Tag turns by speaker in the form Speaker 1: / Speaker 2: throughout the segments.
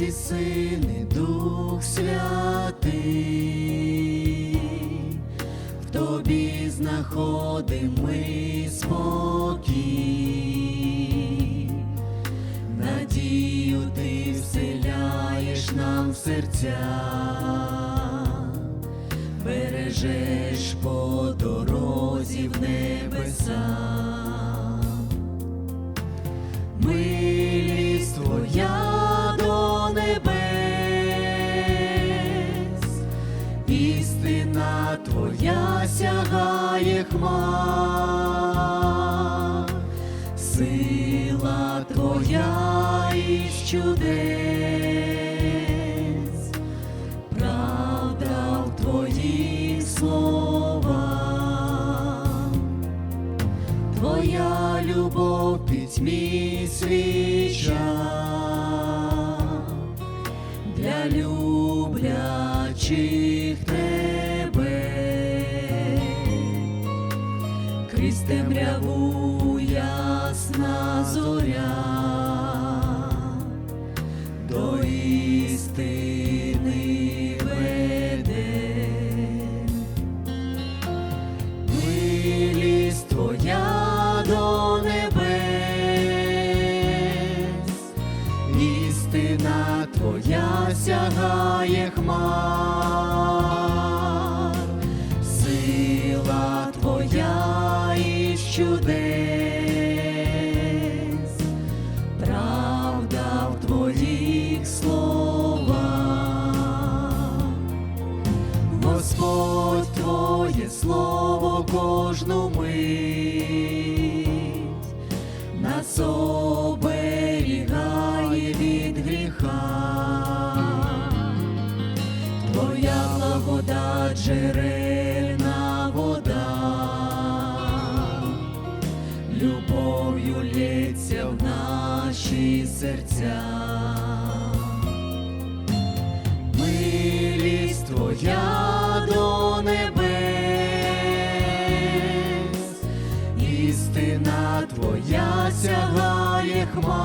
Speaker 1: і Син, і Дух Святий, в тобі знаходим ми спокій, надію ти вселяєш нам в серця, бережеш по дорозі в небеса. Істина твоя сягає хмар, сила твоя із чудес, правда в твоїх словах. Твоя любов пітьмі свіча для люблячих темряву ясна зоря до істини веде. Милість твоя до небес, істина твоя сягає хмар, слово кожну мить нас оберігає від гріха. Твоя благодать джерельна вода, любов'ю лється в наші серця. Милість твоя твоя сягає хмар,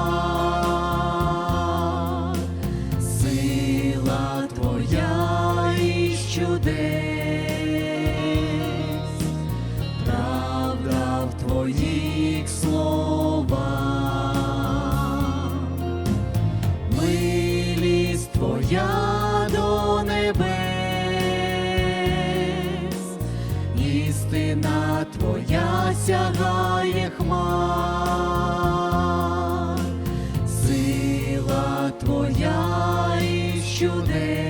Speaker 1: сила твоя із чудес, правда в твоїх словах. Милість твоя істина твоя сягає хмар, сила твоя і чудес,